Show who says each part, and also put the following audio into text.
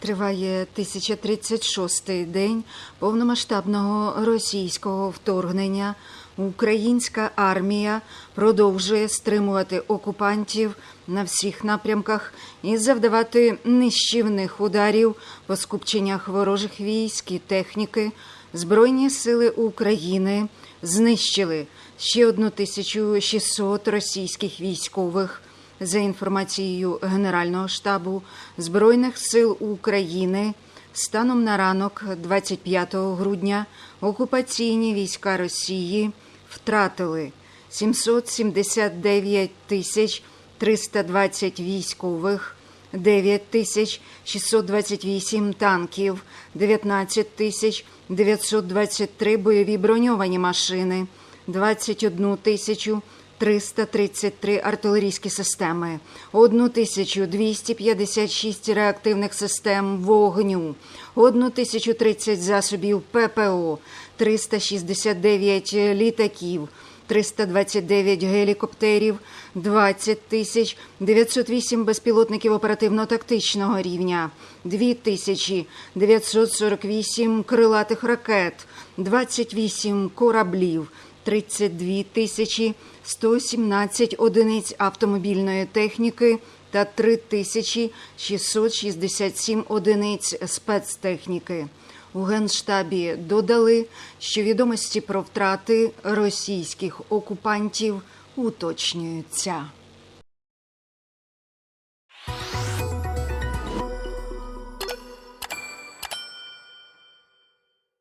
Speaker 1: Триває 1036-й день повномасштабного російського вторгнення. Українська армія продовжує стримувати окупантів на всіх напрямках і завдавати нищівних ударів по скупченнях ворожих військ і техніки. Збройні сили України знищили ще 1600 російських військових. За інформацією Генерального штабу Збройних сил України, станом на ранок 25 грудня окупаційні війська Росії втратили 779 тисяч 320 військових, 9 тисяч 628 танків, 19 тисяч 923 бойові броньовані машини, 21 тисячу 333 артилерійські системи, 1256 реактивних систем вогню, 1030 засобів ППО, 369 літаків, 329 гелікоптерів, 20 тисяч 908 безпілотників оперативно-тактичного рівня, 2 тисячі 948 крилатих ракет, 28 кораблів, 32 тисячі 117 одиниць автомобільної техніки та 3 тисячі 667 одиниць спецтехніки. У Генштабі додали, що відомості про втрати російських окупантів уточнюються.